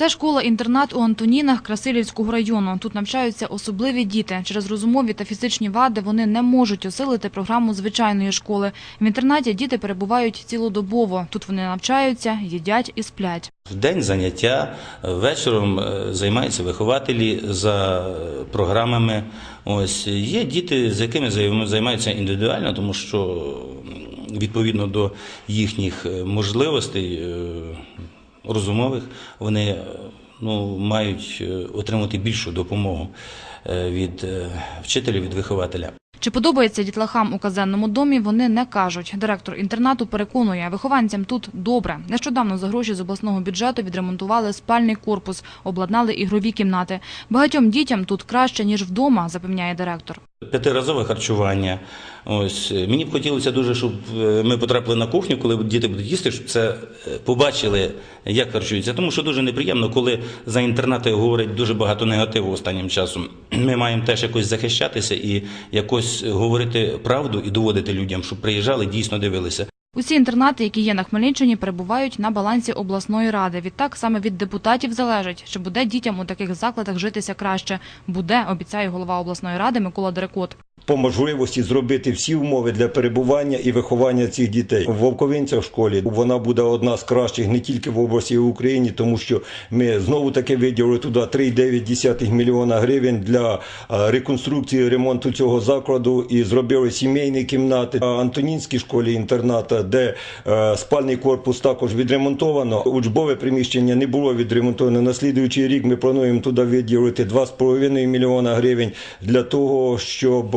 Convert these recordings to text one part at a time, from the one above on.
Це школа-інтернат у Антонінах Красилівського району. Тут навчаються особливі діти. Через розумові та фізичні вади вони не можуть осилити програму звичайної школи. В інтернаті діти перебувають цілодобово. Тут вони навчаються, їдять і сплять. В день заняття вечором е, займаються вихователі за програмами. Ось є діти, з якими займ- займаються індивідуально, тому що відповідно до їхніх е, можливостей е, розумових вони е, ну, мають е, отримати більшу допомогу е, від вчителя, від вихователя. Чи подобається дітлахам у казенному домі, вони не кажуть. Директор інтернату переконує, вихованцям тут добре. Нещодавно за гроші з обласного бюджету відремонтували спальний корпус, обладнали ігрові кімнати. Багатьом дітям тут краще, ніж вдома, запевняє директор. П'ятиразове харчування. Ось е, мені б хотілося дуже, щоб е, ми потрапили на кухню, коли діти будуть їсти, щоб це е, побачили, як харчуються. Тому що дуже неприємно, коли за інтернати говорять дуже багато негативу останнім часом. Ми маємо теж якось захищатися і якось говорити правду і доводити людям, щоб приїжджали, дійсно дивилися. Усі інтернати, які є на Хмельниччині, перебувають на балансі обласної ради. Відтак саме від депутатів залежить, чи буде дітям у таких закладах житися краще. Буде, обіцяє голова обласної ради Микола Дерекот. По можливості зробити всі умови для перебування і виховання цих дітей. В Вовковинця в школі вона буде одна з кращих не тільки в області, Україні, тому що ми знову таки виділили туди 3,9 мільйона гривень для е, реконструкції ремонту цього закладу і зробили сімейні кімнати. А Антонінській школі інтерната, де е, спальний корпус також відремонтовано. Учбове приміщення не було відремонтовано. На слідуючий рік ми плануємо туди виділити 2,5 мільйона гривень для того, щоб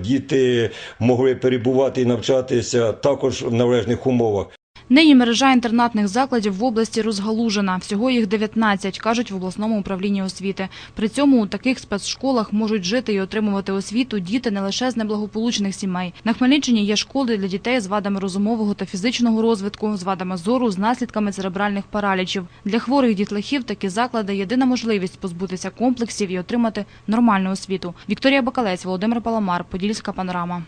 діти могли перебувати і навчатися також в належних умовах. Нині мережа інтернатних закладів в області розгалужена. Всього їх 19, кажуть в обласному управлінні освіти. При цьому у таких спецшколах можуть жити і отримувати освіту діти не лише з неблагополучних сімей. На Хмельниччині є школи для дітей з вадами розумового та фізичного розвитку, з вадами зору, з наслідками церебральних паралічів. Для хворих дітлахів такі заклади – єдина можливість позбутися комплексів і отримати нормальну освіту. Вікторія Бакалець, Володимир Паламар, Подільська панорама.